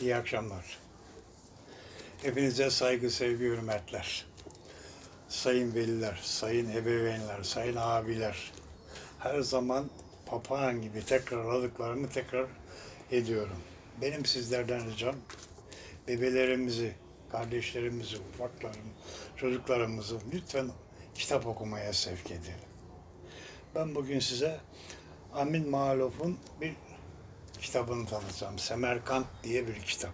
İyi akşamlar. Hepinize saygı, sevgi, hürmetler. Sayın veliler, sayın ebeveynler, sayın abiler. Her zaman papağan gibi tekrarladıklarımı tekrar ediyorum. Benim sizlerden ricam bebelerimizi, kardeşlerimizi, ufaklarım, çocuklarımızı lütfen kitap okumaya sevk edelim. Ben bugün size Amin Maluf'un bir kitabını tanıtacağım. Semerkant diye bir kitap.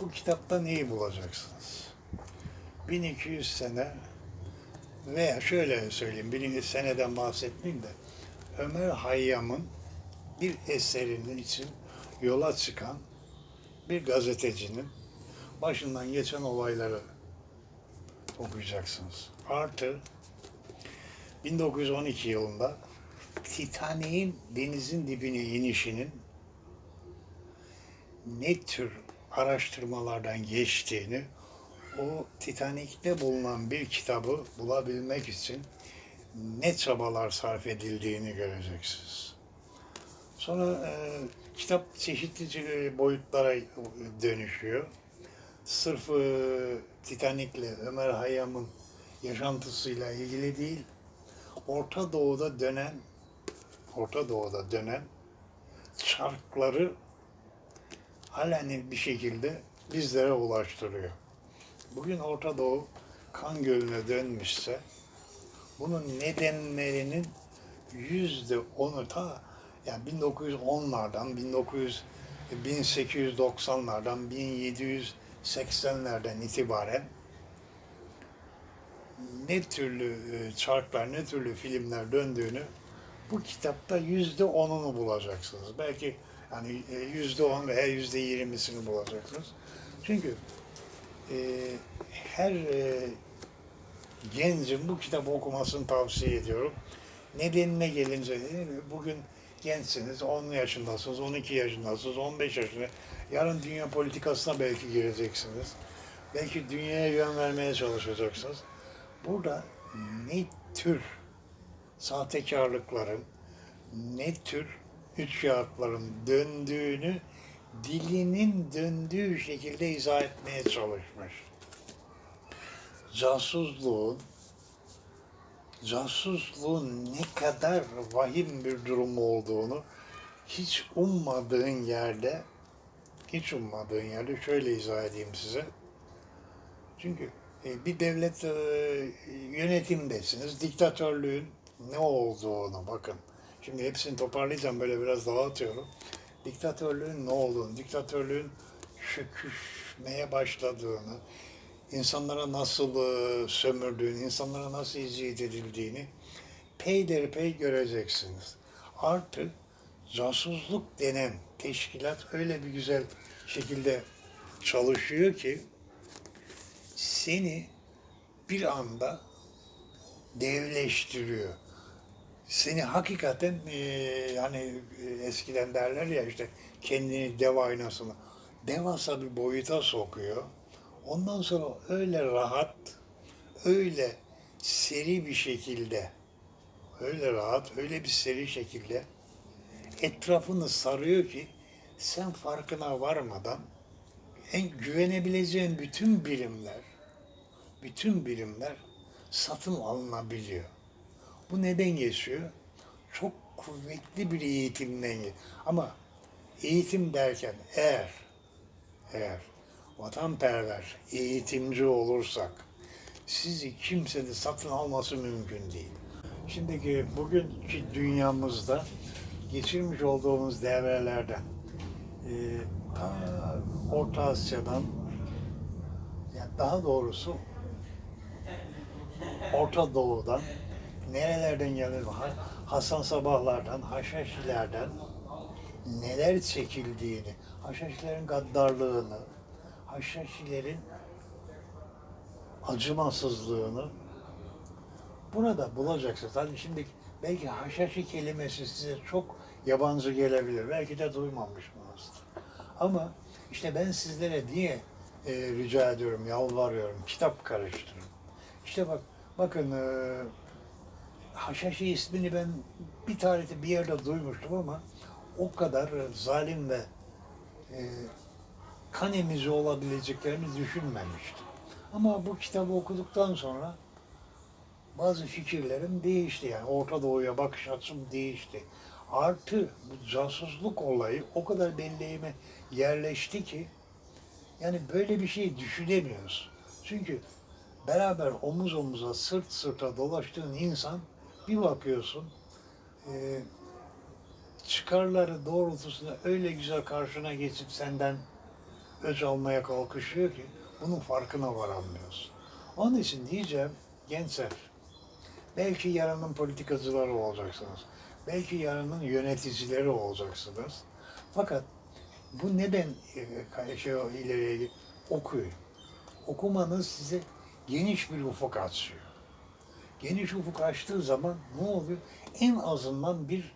Bu kitapta neyi bulacaksınız? 1200 sene veya şöyle söyleyeyim, 1200 seneden bahsetmeyeyim de Ömer Hayyam'ın bir eserinin için yola çıkan bir gazetecinin başından geçen olayları okuyacaksınız. Artı 1912 yılında Titanik'in denizin dibine inişinin ne tür araştırmalardan geçtiğini o Titanik'te bulunan bir kitabı bulabilmek için ne çabalar sarf edildiğini göreceksiniz. Sonra e, kitap çeşitli boyutlara dönüşüyor. Sırf e, Titanik'le Ömer Hayyam'ın yaşantısıyla ilgili değil, Orta Doğu'da dönen Orta Doğu'da dönen çarkları aleni bir şekilde bizlere ulaştırıyor. Bugün Orta Doğu kan gölüne dönmüşse bunun nedenlerinin yüzde onu ta yani 1910'lardan 1900 1890'lardan 1780'lerden itibaren ne türlü e, çarklar, ne türlü filmler döndüğünü bu kitapta yüzde onunu bulacaksınız. Belki yani e, yüzde on veya yüzde yirmisini bulacaksınız. Çünkü e, her e, gencin bu kitabı okumasını tavsiye ediyorum. Nedenine gelince mi? bugün gençsiniz, 10 yaşındasınız, 12 yaşındasınız, 15 yaşında. Yarın dünya politikasına belki gireceksiniz. Belki dünyaya yön vermeye çalışacaksınız. Burada ne tür sahtekarlıkların, ne tür üç kağıtların döndüğünü dilinin döndüğü şekilde izah etmeye çalışmış. Casusluğun casusluğun ne kadar vahim bir durum olduğunu hiç ummadığın yerde hiç ummadığın yerde şöyle izah edeyim size. Çünkü e, bir devlet e, yönetimdesiniz. Diktatörlüğün ne olduğunu bakın. Şimdi hepsini toparlayacağım böyle biraz dağıtıyorum. Diktatörlüğün ne olduğunu, diktatörlüğün çöküşmeye başladığını, insanlara nasıl e, sömürdüğünü, insanlara nasıl eziyet edildiğini peyderpey göreceksiniz. Artı casusluk denen teşkilat öyle bir güzel şekilde çalışıyor ki seni bir anda devleştiriyor. Seni hakikaten e, hani e, eskiden derler ya işte kendini dev aynasına devasa bir boyuta sokuyor. Ondan sonra öyle rahat, öyle seri bir şekilde, öyle rahat, öyle bir seri şekilde etrafını sarıyor ki sen farkına varmadan en güvenebileceğin bütün birimler, bütün birimler satın alınabiliyor. Bu neden geçiyor? Çok kuvvetli bir eğitimden geçiyor. Ama eğitim derken eğer, eğer vatanperver, eğitimci olursak sizi kimse de satın alması mümkün değil. Şimdiki bugünkü dünyamızda geçirmiş olduğumuz devrelerden e, ta Orta Asya'dan yani daha doğrusu Orta Doğu'dan nerelerden gelir Hasan Sabahlardan, Haşhaşilerden neler çekildiğini, Haşhaşilerin gaddarlığını, Haşhaşilerin acımasızlığını burada bulacaksınız. Hani şimdi belki haşhaşi kelimesi size çok yabancı gelebilir. Belki de duymamışsınızdır. Ama işte ben sizlere niye e, rica ediyorum, yalvarıyorum, kitap karıştırın. İşte bak, bakın e, Haşhaşi ismini ben bir tarihte bir yerde duymuştum ama o kadar zalim ve e, kan emizi olabileceklerini düşünmemiştim. Ama bu kitabı okuduktan sonra bazı fikirlerim değişti yani Orta Doğu'ya bakış açım değişti. Artı bu casusluk olayı o kadar belleğime yerleşti ki yani böyle bir şey düşünemiyoruz. Çünkü beraber omuz omuza sırt sırta dolaştığın insan bir bakıyorsun e, çıkarları doğrultusunda öyle güzel karşına geçip senden öc almaya kalkışıyor ki bunun farkına varamıyorsun. Onun için diyeceğim gençler belki yarının politikacıları olacaksınız. Belki yarının yöneticileri olacaksınız. Fakat bu neden e, şey ileriye okuyun. Okumanız size geniş bir ufuk açıyor. Geniş ufuk açtığı zaman ne oluyor? En azından bir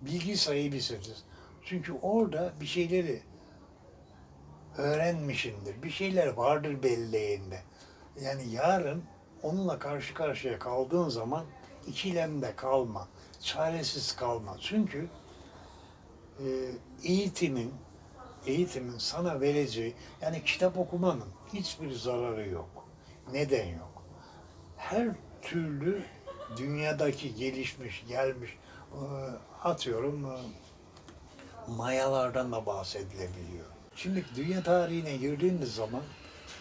bilgi sahibisiniz. Çünkü orada bir şeyleri öğrenmişindir. Bir şeyler vardır belleğinde. Yani yarın onunla karşı karşıya kaldığın zaman ikilemde kalma, çaresiz kalma. Çünkü e, eğitimin, eğitimin sana vereceği, yani kitap okumanın hiçbir zararı yok. Neden yok? Her türlü dünyadaki gelişmiş, gelmiş, e, atıyorum e, mayalardan da bahsedilebiliyor. Şimdi dünya tarihine girdiğimiz zaman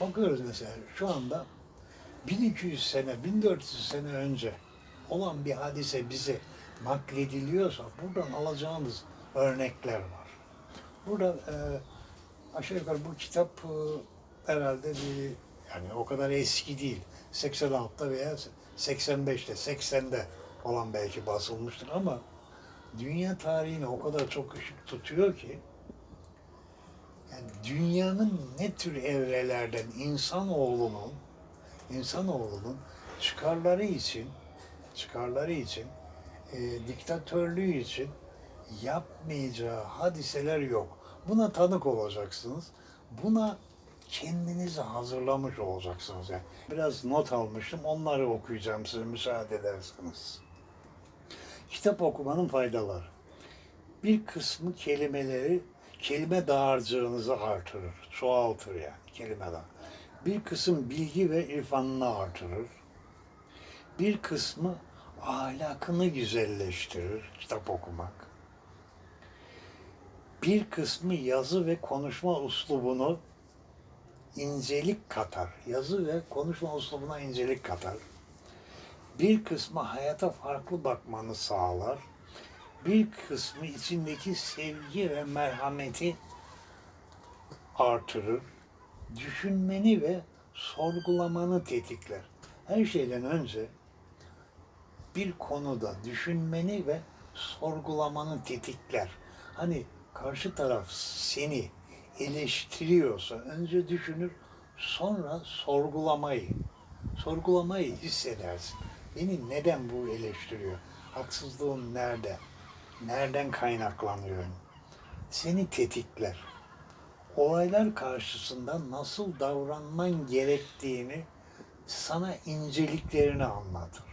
bakıyoruz mesela şu anda 1200 sene, 1400 sene önce olan bir hadise bize naklediliyorsa buradan alacağımız örnekler var. Burada e, aşağı yukarı bu kitap e, herhalde bir yani o kadar eski değil. 86'da veya 85'te, 80'de falan belki basılmıştır ama dünya tarihine o kadar çok ışık tutuyor ki yani dünyanın ne tür evrelerden insanoğlunun insanoğlunun çıkarları için çıkarları için e, diktatörlüğü için yapmayacağı hadiseler yok. Buna tanık olacaksınız. Buna kendinizi hazırlamış olacaksınız. Yani biraz not almıştım. Onları okuyacağım size müsaade ederseniz. Kitap okumanın faydaları. Bir kısmı kelimeleri kelime dağarcığınızı artırır. Çoğaltır yani kelime. Bir kısım bilgi ve irfanını artırır. Bir kısmı ahlakını güzelleştirir kitap okumak. Bir kısmı yazı ve konuşma uslubunu incelik katar. Yazı ve konuşma uslubuna incelik katar. Bir kısmı hayata farklı bakmanı sağlar. Bir kısmı içindeki sevgi ve merhameti artırır. Düşünmeni ve sorgulamanı tetikler. Her şeyden önce bir konuda düşünmeni ve sorgulamanı tetikler. Hani karşı taraf seni eleştiriyorsa önce düşünür, sonra sorgulamayı, sorgulamayı hissedersin. Beni neden bu eleştiriyor? Haksızlığım nerede? Nereden kaynaklanıyor? Seni tetikler. Olaylar karşısında nasıl davranman gerektiğini sana inceliklerini anlatır.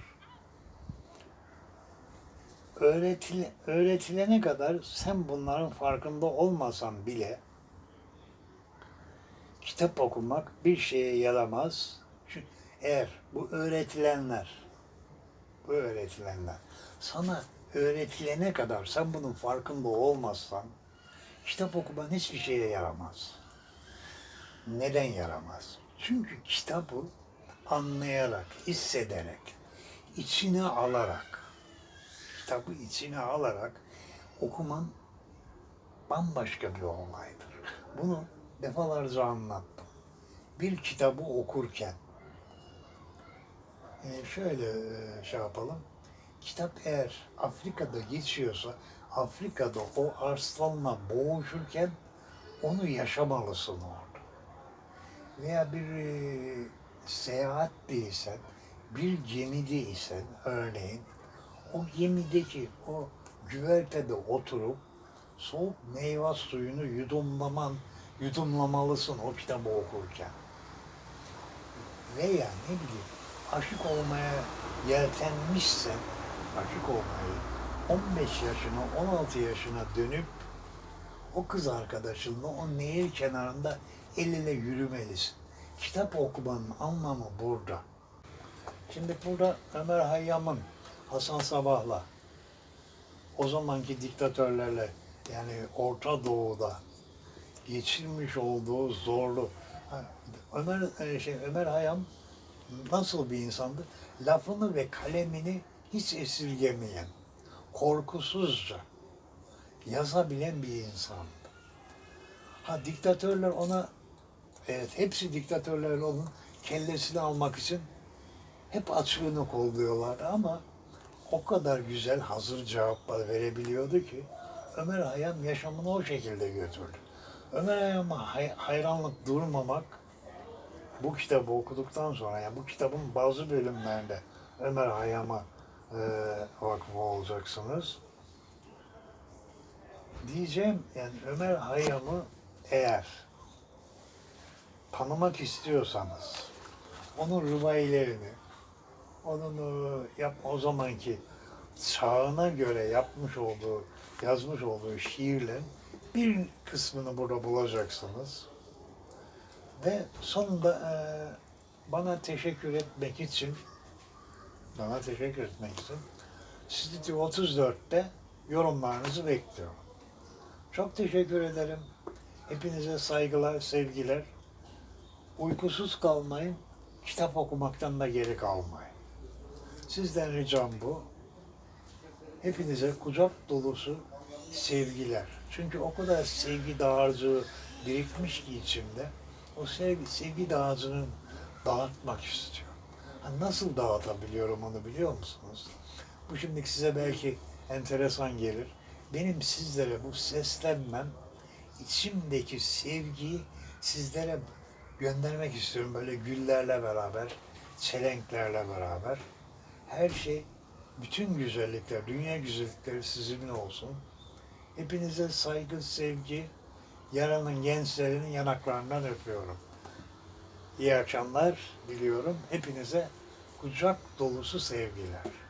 Öğretile, öğretilene kadar sen bunların farkında olmasan bile kitap okumak bir şeye yaramaz. Çünkü eğer bu öğretilenler, bu öğretilenler sana öğretilene kadar sen bunun farkında olmazsan kitap okuman hiçbir şeye yaramaz. Neden yaramaz? Çünkü kitabı anlayarak, hissederek, içine alarak, kitabı içine alarak okuman bambaşka bir olaydır. Bunu defalarca anlattım. Bir kitabı okurken e, şöyle e, şey yapalım. Kitap eğer Afrika'da geçiyorsa Afrika'da o arslanla boğuşurken onu yaşamalısın orada. Veya bir e, seyahat değilsen, bir gemideysen örneğin o gemideki o güvertede oturup soğuk meyve suyunu yudumlaman yudumlamalısın o kitabı okurken. Veya ne bileyim aşık olmaya yeltenmişsen aşık olmayı 15 yaşına 16 yaşına dönüp o kız arkadaşınla o nehir kenarında el ele yürümelisin. Kitap okumanın anlamı burada. Şimdi burada Ömer Hayyam'ın Hasan Sabah'la o zamanki diktatörlerle yani Orta Doğu'da geçirmiş olduğu zorlu Ömer e, şey Ömer Hayyam nasıl bir insandı? Lafını ve kalemini hiç esirgemeyen, korkusuzca yazabilen bir insandı. Ha diktatörler ona evet hepsi diktatörler onun kellesini almak için hep açığını kolluyorlardı ama o kadar güzel hazır cevaplar verebiliyordu ki Ömer Hayyam yaşamını o şekilde götürdü. Ömer Hayyam'a hay- hayranlık durmamak bu kitabı okuduktan sonra yani bu kitabın bazı bölümlerinde Ömer Hayyam'a e, vakıf olacaksınız. Diyeceğim yani Ömer Hayyam'ı eğer tanımak istiyorsanız onun rivayelerini, onun e, yap, o zamanki çağına göre yapmış olduğu, yazmış olduğu şiirlerin bir kısmını burada bulacaksınız. Ve sonunda e, bana teşekkür etmek için, bana teşekkür etmek için Stüdyo 34'te yorumlarınızı bekliyorum. Çok teşekkür ederim. Hepinize saygılar, sevgiler. Uykusuz kalmayın, kitap okumaktan da geri kalmayın. Sizden ricam bu. Hepinize kucak dolusu sevgiler. Çünkü o kadar sevgi dağarcığı birikmiş ki içimde. O sevgi, sevgi dağarcığını dağıtmak istiyorum. Ha, nasıl dağıtabiliyorum onu biliyor musunuz? Bu şimdi size belki enteresan gelir. Benim sizlere bu seslenmem, içimdeki sevgiyi sizlere göndermek istiyorum. Böyle güllerle beraber, çelenklerle beraber. Her şey, bütün güzellikler, dünya güzellikleri sizinle olsun. Hepinize saygı, sevgi, yarının gençlerinin yanaklarından öpüyorum. İyi akşamlar diliyorum. Hepinize kucak dolusu sevgiler.